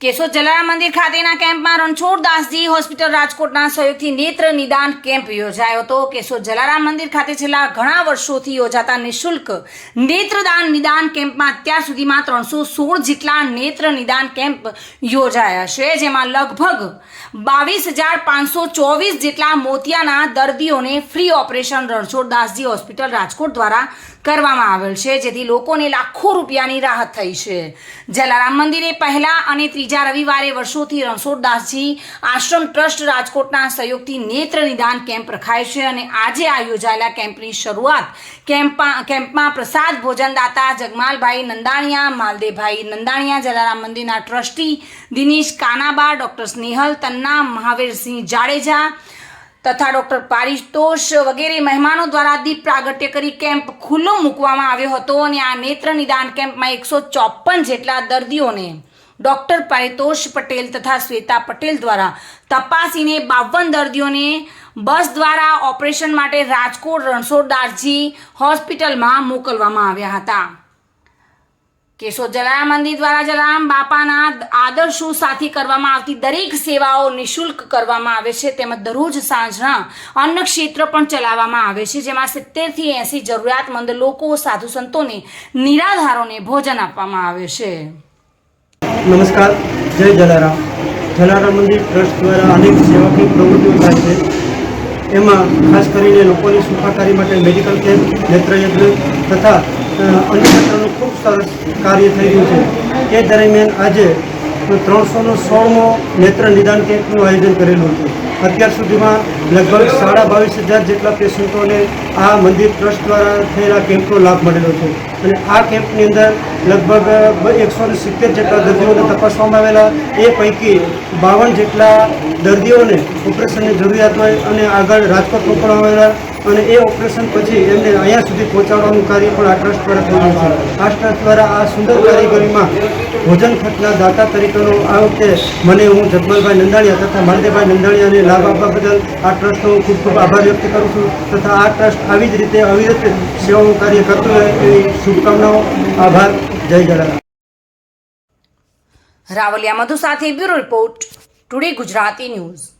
કેશોદ જલારામ મંદિર ખાતેના કેમ્પમાં રણછોડદાસજી હોસ્પિટલ રાજકોટના સહયોગથી નેત્ર નિદાન કેમ્પ યોજાયો હતો. કેશોદ જલારામ મંદિર ખાતે છેલ્લા ઘણા વર્ષોથી યોજાતા નિઃશુલ્ક નેત્રદાન નિદાન કેમ્પમાં અત્યાર સુધીમાં ત્રણસો સોળ જેટલા નેત્ર નિદાન કેમ્પ યોજાયા છે, જેમાં લગભગ બાવીસ હજાર પાંચસો ચોવીસ જેટલા મોતિયાના દર્દીઓને free operation Ranchhoddasji hospital Rajkot દ્વારા કરવામાં આવેલ છે. જેથી લોકોને લાખો રૂપિયાની રાહત થઈ છે. જલારામ મંદિરે પહેલા અને ત્રીજા રવિવારે વર્ષોથી રણછોડદાસજી આશ્રમ ટ્રસ્ટ રાજકોટના સહયોગથી નેત્ર નિદાન કેમ્પ રખાય છે અને આજે આ યોજાયેલા કેમ્પની શરૂઆત કેમ્પમાં કેમ્પમાં પ્રસાદ ભોજનદાતા જગમાલભાઈ નંદાણિયા માલદેભાઈ નંદાણિયા, જલારામ મંદિરના ટ્રસ્ટી દિનેશ કાનાબા, ડૉક્ટર સ્નેહલ, તન્ના મહાવીરસિંહ જાડેજા તથા ડોક્ટર પારિતોષ વગેરે મહેમાનો દ્વારા દીપ પ્રાગટ્ય કરી કેમ્પ ખુલ્લો મૂકવામાં આવ્યો હતો અને આ નેત્ર નિદાન કેમ્પમાં એકસો ચોપન જેટલા દર્દીઓને ડોક્ટર પારિતોષ પટેલ તથા શ્વેતા પટેલ દ્વારા તપાસીને બાવન દર્દીઓને બસ દ્વારા ઓપરેશન માટે રાજકોટ રણછોડદાસજી હોસ્પિટલમાં મોકલવામાં આવ્યા હતા. કેશોદ જલારામ મંદિર દ્વારા જલારામ બાપાના આદર્શો સાથે કરવામાં આવતી દરેક સેવાઓ નિઃશુલ્ક કરવામાં આવે છે તેમજ દરરોજ સાંજના અન્ન ક્ષેત્ર પણ ચલાવવામાં આવે છે, જેમાં સિત્તેરથી એંસી જરૂરિયાતમંદ લોકો, સાધુ સંતોને નિરાધારોને ભોજન આપવામાં આવે છે. નમસ્કાર, જય જલારામ. જલારામ મંદિર ટ્રસ્ટ દ્વારા અનેક સેવાકીય પ્રવૃત્તિઓ થાય છે. એમાં ખાસ કરીને લોકોની સુખાકારી માટે મેડિકલ કેમ્પ, નેત્રયજ્ઞ તથા અ, ખૂબ સરસ કાર્ય થઈ રહ્યું છે. તે દરમિયાન આજે ત્રણસોનો સોળમો નેત્ર નિદાન કેમ્પનું આયોજન કરેલું હતું. અત્યાર સુધીમાં લગભગ સાડા બાવીસ હજાર જેટલા પેશન્ટોને આ મંદિર ટ્રસ્ટ દ્વારા થયેલા કેમ્પનો લાભ મળેલો છે. અને આ કેમ્પની અંદર લગભગ એકસો ને સિત્તેર જેટલા દર્દીઓને તપાસવામાં આવેલા એ પૈકી બાવન જેટલા દર્દીઓને ઓપરેશનની જરૂરિયાત હોય અને આગળ રાજકોટ મોકલવામાં આવેલા અને એ ઓપરેશન પછી એમને અહીંયા સુધી પહોંચાડવાનું કાર્ય પણ આ ટ્રસ્ટ દ્વારા થયું છે. આ ટ્રસ્ટ દ્વારા આ સુંદર કારીગરીમાં ભોજન ખર્ચના દાતા તરીકેનો આ વખતે મને હું જગમલભાઈ નંદાણીયા તથા માલદેવભાઈ નંદાણીયાને લાભ આપવા બદલ આ ટ્રસ્ટનો હું ખૂબ ખૂબ આભાર વ્યક્ત કરું છું તથા આ ટ્રસ્ટ આવી જ રીતે અવિરત સેવાનું કાર્ય કરતું રહે એવી શુભકામનાઓ. આભાર. જય જલારામ. રાવલિયા મધુ સાથે bureau report, today Gujarati news.